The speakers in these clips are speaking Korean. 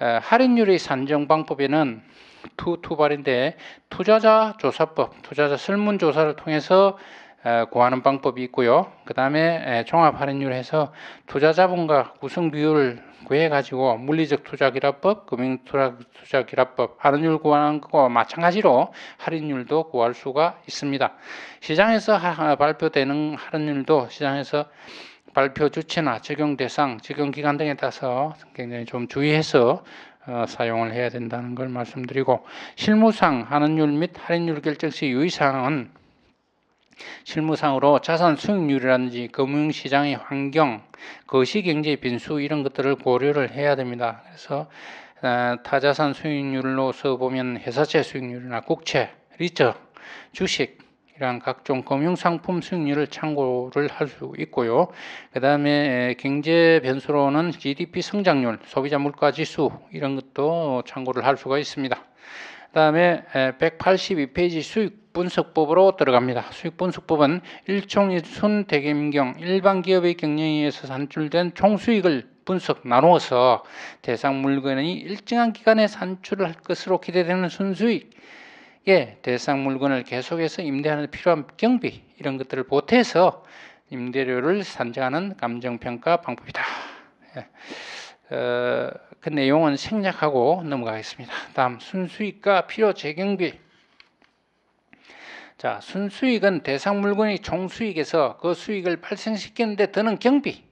에, 할인율의 산정 방법에는 투 투발인데 투자자 조사법, 투자자 설문 조사를 통해서 에, 구하는 방법이 있고요. 그 다음에 종합 할인율 해서 투자 자본과 구성 비율을 구해 가지고 물리적 투자 기랍법, 금융 투자 기랍법 할인율 구하는 거와 마찬가지로 할인율도 구할 수가 있습니다. 시장에서 하- 발표되는 할인율도 시장에서 발표 주체나 적용 대상, 적용 기간 등에 따라서 굉장히 좀 주의해서 어, 사용을 해야 된다는 걸 말씀드리고 실무상 할인율 및 할인율 결정 시 유의사항은 실무상으로 자산 수익률이라든지 금융시장의 환경, 거시경제 변수 이런 것들을 고려를 해야 됩니다. 그래서 어, 타자산 수익률로서 보면 회사채 수익률이나 국채, 리처, 주식 이런 각종 금융상품 수익률을 참고를 할 수 있고요. 그 다음에 경제 변수로는 GDP 성장률, 소비자 물가 지수 이런 것도 참고를 할 수가 있습니다. 그 다음에 182페이지 수익 분석법으로 들어갑니다. 수익 분석법은 일총일순 대개민경 일반 기업의 경영에 의해서 산출된 총수익을 분석 나누어서 대상 물건이 일정한 기간에 산출을 할 것으로 기대되는 순수익 예, 대상 물건을 계속해서 임대하는 데 필요한 경비 이런 것들을 보태서 임대료를 산정하는 감정평가 방법이다. 예. 어, 그 내용은 생략하고 넘어가겠습니다. 다음 순수익과 필요 재경비. 자, 순수익은 대상 물건이 총수익에서 그 수익을 발생시키는데 드는 경비,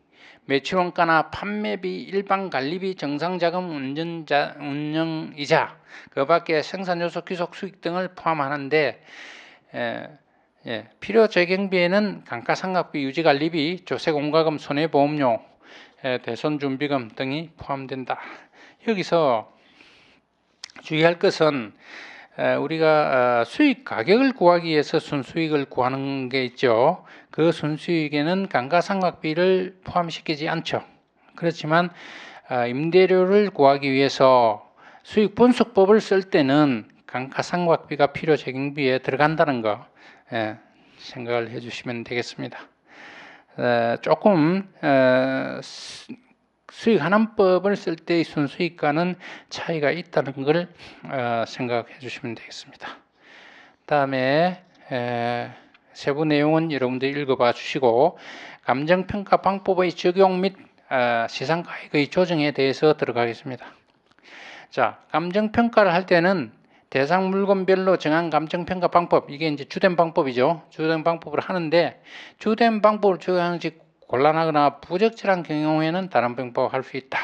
매출원가나 판매비, 일반 관리비, 정상자금 운전자 운영이자 그 밖에 생산요소 귀속 수익 등을 포함하는데 에, 예, 필요 재경비에는 감가상각비, 유지관리비, 조세공과금, 손해보험료, 에, 대손준비금 등이 포함된다. 여기서 주의할 것은 에, 우리가 어, 수익 가격을 구하기 위해서 순수익을 구하는 게 있죠. 그 순수익에는 감가상각비를 포함시키지 않죠. 그렇지만 어, 임대료를 구하기 위해서 수익 분석법을 쓸 때는 감가상각비가 필요 재경비에 들어간다는 거 예, 생각을 해주시면 되겠습니다. 에, 조금 에, 수- 수익 환원법을 쓸 때의 순수익과는 차이가 있다는 걸 어, 생각해 주시면 되겠습니다. 다음에 에, 세부 내용은 여러분들 읽어봐 주시고 감정평가 방법의 적용 및 어, 시상가액의 조정에 대해서 들어가겠습니다. 자, 감정평가를 할 때는 대상 물건별로 정한 감정평가 방법 이게 이제 주된 방법이죠. 주된 방법을 하는데 주된 방법을 적용하지 곤란하거나 부적절한 경우에는 다른 방법을 할 수 있다.